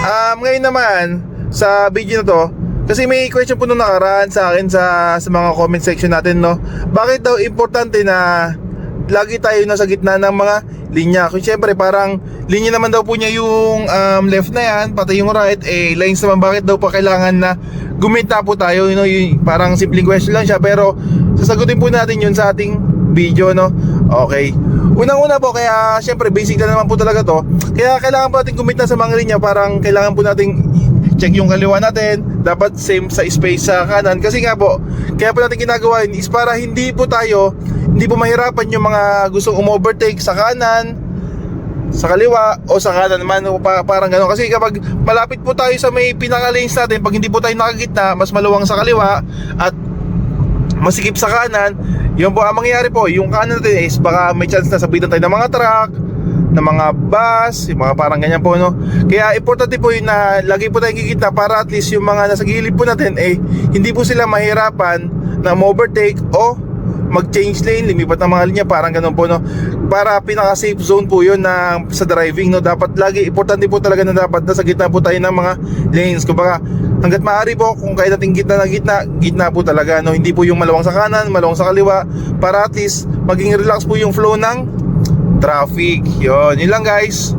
Um, ngayon naman, sa video na to, kasi may question po nung nakaraan sa akin sa, sa mga comment section natin, no? Bakit daw importante na lagi tayo nasa gitna ng mga linya? Kung syempre, parang linya naman daw po niya yung um, left na yan, pati yung right, eh, lines naman, bakit daw pa kailangan na gumita po tayo, you know, yung, parang simpleng question lang siya, pero sasagutin po natin yun sa ating video, no? Okay. Unang-una po, kaya syempre basic na naman po talaga to. Kaya kailangan po natin gumit na sa mga linya, parang kailangan po natin check yung kaliwa natin, dapat same sa space sa kanan. Kasi nga po, kaya po natin ginagawa yun is para hindi po tayo, hindi po mahirapan yung mga gustong umovertake sa kanan, sa kaliwa o sa kanan man o pa, parang gano'n kasi kapag malapit po tayo sa may pinaka lanes natin pag hindi po tayo nakagitna mas maluwang sa kaliwa at masikip sa kanan yun po ang mangyayari po yung kanan natin is baka may chance na sabitan tayo ng mga truck ng mga bus, yung mga parang ganyan po no. Kaya importante po yun na lagi po tayong kikita para at least yung mga nasa gilid po natin eh hindi po sila mahirapan na overtake o mag-change lane, lumipat ng mga linya, parang ganun po, no? Para pinaka-safe zone po yun na sa driving, no? Dapat lagi, importante po talaga na dapat nasa gitna po tayo ng mga lanes. Kumbaga, hanggat maaari po, kung kaya natin gitna na gitna, gitna po talaga, no? Hindi po yung malawang sa kanan, malawang sa kaliwa, para at least maging relax po yung flow ng traffic. Yun, yun lang guys.